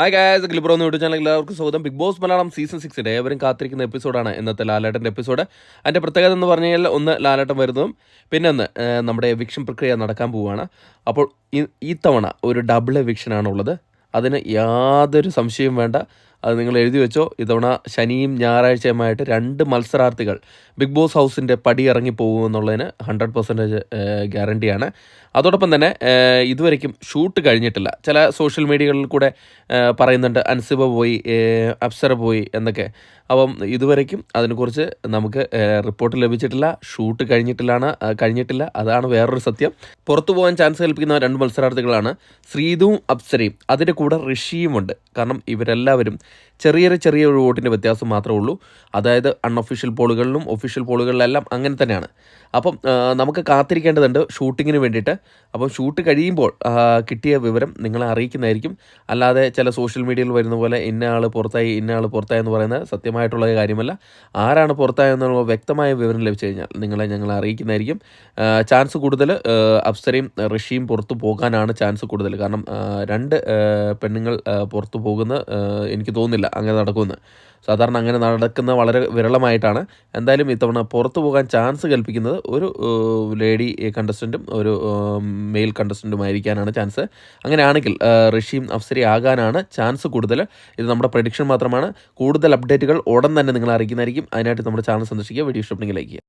Hi guys ഗ്ലിബ്രോ എന്ന് YouTube channel എല്ലാവർക്കും സ്വാഗതം. ബിഗ് ബോസ് മലയാളം സീസൺ സിക്സിന്റെ ഏവരും കാത്തിരിക്കുന്ന എപ്പിസോഡാണ് ഇന്നത്തെ ലാലേട്ടന്റെ എപ്പിസോഡ് അതിന്റെ പ്രത്യേകത എന്ന് പറഞ്ഞു കഴിഞ്ഞാൽ ഒന്ന് ലാലേട്ടൻ വരുന്നതും പിന്നെ ഒന്ന് നമ്മുടെ എവിക്ഷൻ പ്രക്രിയ നടക്കാൻ പോവുകയാണ്. അപ്പോൾ ഈ- തവണ ഒരു ഡബിൾ എവിക്ഷനാണ് ഉള്ളത് അതിന് യാതൊരു സംശയവും വേണ്ട. അത് നിങ്ങൾ എഴുതി വെച്ചോ. ഇതവണ ശനിയും ഞായറാഴ്ചയുമായിട്ട് രണ്ട് മത്സരാർത്ഥികൾ ബിഗ് ബോസ് ഹൗസിന്റെ പടി ഇറങ്ങി പോകുമെന്നുള്ളതിന് ഹൺഡ്രഡ് പെർസെന്റേജ് ഗ്യാരണ്ടിയാണ്. അതോടൊപ്പം തന്നെ ഇതുവരയ്ക്കും ഷൂട്ട് കഴിഞ്ഞിട്ടില്ല. ചില സോഷ്യൽ മീഡിയകളിൽ കൂടെ പറയുന്നുണ്ട് അൻസിബ പോയി അപ്സര പോയി എന്നൊക്കെ. അപ്പം ഇതുവരയ്ക്കും അതിനെക്കുറിച്ച് നമുക്ക് റിപ്പോർട്ട് ലഭിച്ചിട്ടില്ല ഷൂട്ട് കഴിഞ്ഞിട്ടില്ലാണ് കഴിഞ്ഞിട്ടില്ല. അതാണ് വേറൊരു സത്യം. പുറത്തു പോകാൻ ചാൻസ് കൽപ്പിക്കുന്ന രണ്ട് മത്സരാർത്ഥികളാണ്. ശ്രീതുവും അപ്സരയും. അതിന്റെ കൂടെ ഋഷിയുമുണ്ട് കാരണം ഇവരെല്ലാവരും ചെറിയ ചെറിയ ഒരു വോട്ടിന്റെ വ്യത്യാസം മാത്രമേ ഉള്ളൂ. അതായത് അൺഒഫീഷ്യൽ പോളുകളിലും ഒഫീഷ്യൽ പോളുകളിലെല്ലാം അങ്ങനെ തന്നെയാണ്. അപ്പം നമുക്ക് കാത്തിരിക്കേണ്ടതുണ്ട് ഷൂട്ടിങ്ങിന് വേണ്ടിയിട്ട്. അപ്പം ഷൂട്ട് കഴിയുമ്പോൾ കിട്ടിയ വിവരം നിങ്ങളെ അറിയിക്കുന്നതായിരിക്കും. അല്ലാതെ ചില സോഷ്യൽ മീഡിയയിൽ വരുന്ന പോലെ ഇന്ന ആൾ പുറത്തായി ഇന്ന ആൾ പുറത്തായി എന്ന് പറയുന്നത് സത്യമായിട്ടുള്ള കാര്യമല്ല. ആരാണ് പുറത്തായെന്നുള്ള വ്യക്തമായ വിവരം ലഭിച്ചു കഴിഞ്ഞാൽ നിങ്ങളെ ഞങ്ങൾ അറിയിക്കുന്നതായിരിക്കും. ചാൻസ് കൂടുതൽ അപ്സരയും ഋഷിയും പുറത്തു പോകാനാണ് ചാൻസ് കൂടുതൽ. കാരണം രണ്ട് പെണ്ണുങ്ങൾ പുറത്തു പോകുന്ന എനിക്ക് തോന്നുന്നില്ല അങ്ങനെ നടക്കുമെന്ന്. സാധാരണ അങ്ങനെ നടക്കുന്ന വളരെ വിരളമായിട്ടാണ്. എന്തായാലും ഇത്തവണ പുറത്തു പോകാൻ ചാൻസ് കൽപ്പിക്കുന്നത് ഒരു ലേഡി കണ്ടസ്റ്റന്റും ഒരു മെയിൽ കണ്ടസ്റ്റന്റും ആയിരിക്കാനാണ് ചാൻസ്. അങ്ങനെയാണെങ്കിൽ ഋഷിയും അഫ്സരി ആകാനാണ് ചാൻസ് കൂടുതൽ. ഇത് നമ്മുടെ പ്രഡിക്ഷൻ മാത്രമാണ്. കൂടുതൽ അപ്ഡേറ്റുകൾ ഉടൻ തന്നെ നിങ്ങൾ അറിയിക്കുന്നതായിരിക്കും. അതിനായിട്ട് നമ്മുടെ ചാനൽ സന്ദർശിക്കുക. വീഡിയോ ഇഷ്ടപ്പെടുന്നെങ്കിൽ ലൈക്ക് ചെയ്യുക.